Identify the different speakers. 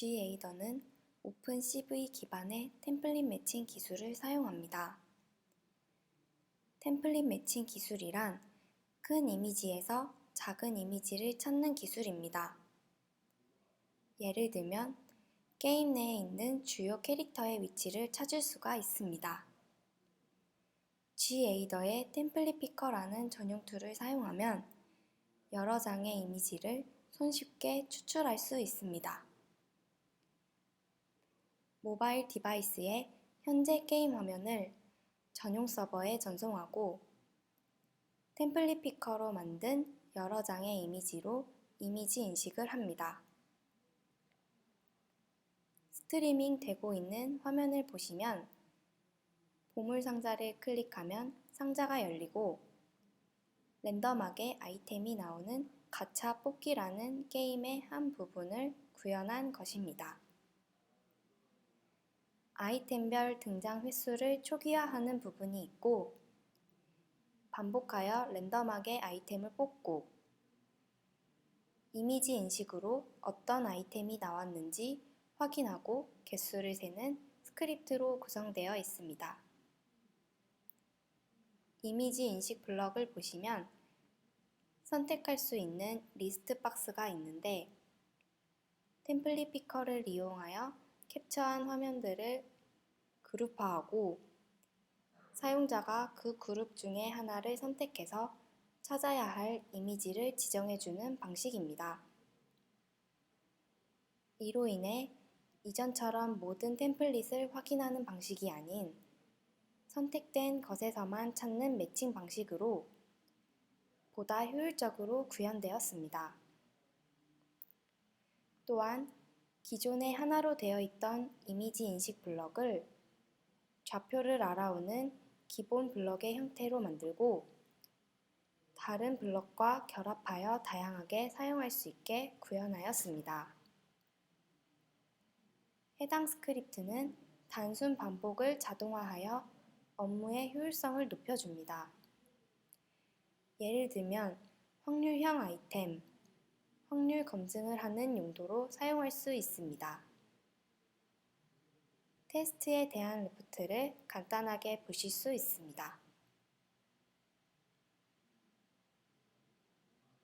Speaker 1: G에이더는 오픈CV 기반의 템플릿 매칭 기술을 사용합니다. 템플릿 매칭 기술이란 큰 이미지에서 작은 이미지를 찾는 기술입니다. 예를 들면 게임 내에 있는 주요 캐릭터의 위치를 찾을 수가 있습니다. G에이더의 템플릿 피커라는 전용 툴을 사용하면 여러 장의 이미지를 손쉽게 추출할 수 있습니다. 모바일 디바이스의 현재 게임 화면을 전용 서버에 전송하고 템플릿 피커로 만든 여러 장의 이미지로 이미지 인식을 합니다. 스트리밍 되고 있는 화면을 보시면 보물 상자를 클릭하면 상자가 열리고 랜덤하게 아이템이 나오는 가차 뽑기라는 게임의 한 부분을 구현한 것입니다. 아이템별 등장 횟수를 초기화하는 부분이 있고 반복하여 랜덤하게 아이템을 뽑고 이미지 인식으로 어떤 아이템이 나왔는지 확인하고 개수를 세는 스크립트로 구성되어 있습니다. 이미지 인식 블럭을 보시면 선택할 수 있는 리스트 박스가 있는데 템플릿 피커를 이용하여 캡처한 화면들을 그룹화하고 사용자가 그 그룹 중에 하나를 선택해서 찾아야 할 이미지를 지정해주는 방식입니다. 이로 인해 이전처럼 모든 템플릿을 확인하는 방식이 아닌 선택된 것에서만 찾는 매칭 방식으로 보다 효율적으로 구현되었습니다. 또한 기존에 하나로 되어 있던 이미지 인식 블럭을 좌표를 알아오는 기본 블럭의 형태로 만들고 다른 블럭과 결합하여 다양하게 사용할 수 있게 구현하였습니다. 해당 스크립트는 단순 반복을 자동화하여 업무의 효율성을 높여줍니다. 예를 들면 확률형 아이템, 확률 검증을 하는 용도로 사용할 수 있습니다. 테스트에 대한 레포트를 간단하게 보실 수 있습니다.